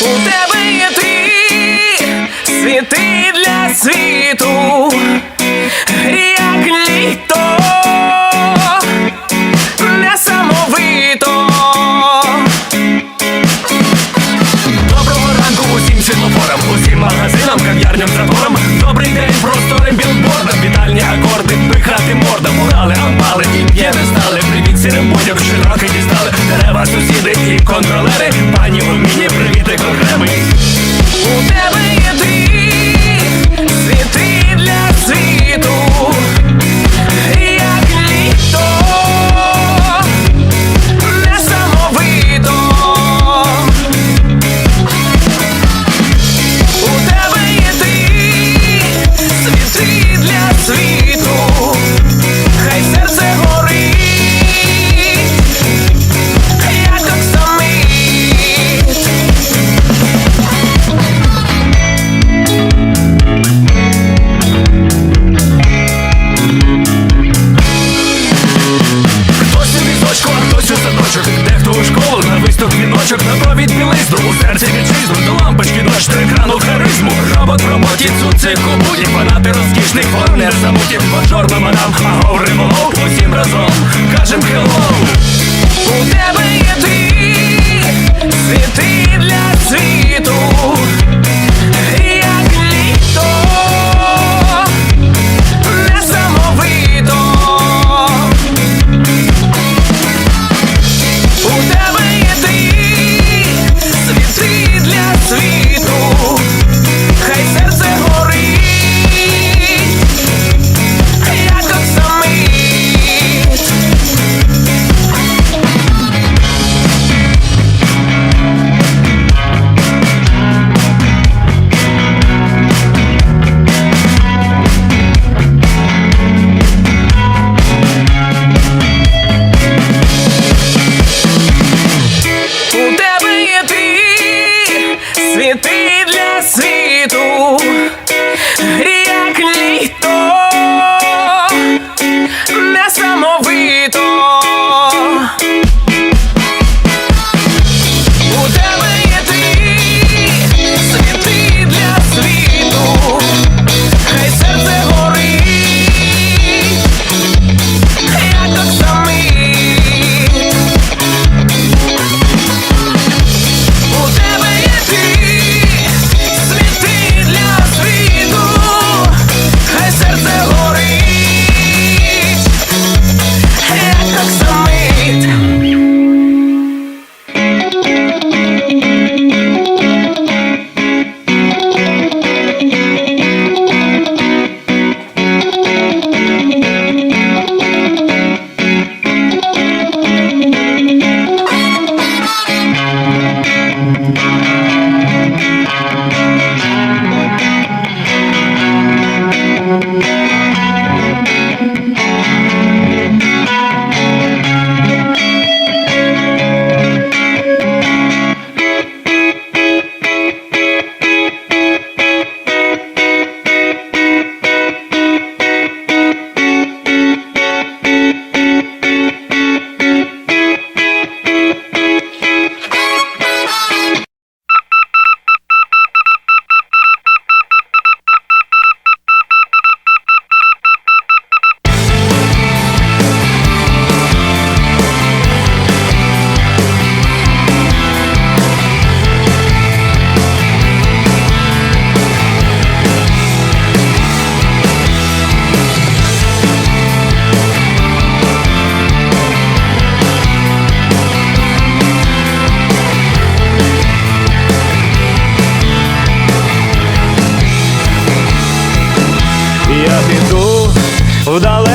У тебе є ти, світи для світу, як літо, несамовито. Доброго ранку усім світлофорам, усім магазинам, кав'ярням, заторам. Широки дістали. Дерева, сусіди і контролери. Пані у міні, привіти окремий. У тебе садочок Дехто у школу на виступ віночок. На провід білизну, у серці вітчизну. До лампочки до екрану харизму. Робот в роботі, цуцик у буді Фанати розкішних форм не забуті. Мажор номерам, а говоримо Усім разом. Кажем хеллоу У тебе є ти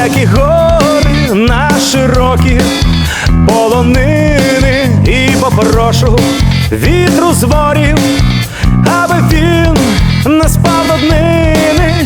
далекі гори на широкі полонини і попрошу вітру зворів, аби він не спав до днини.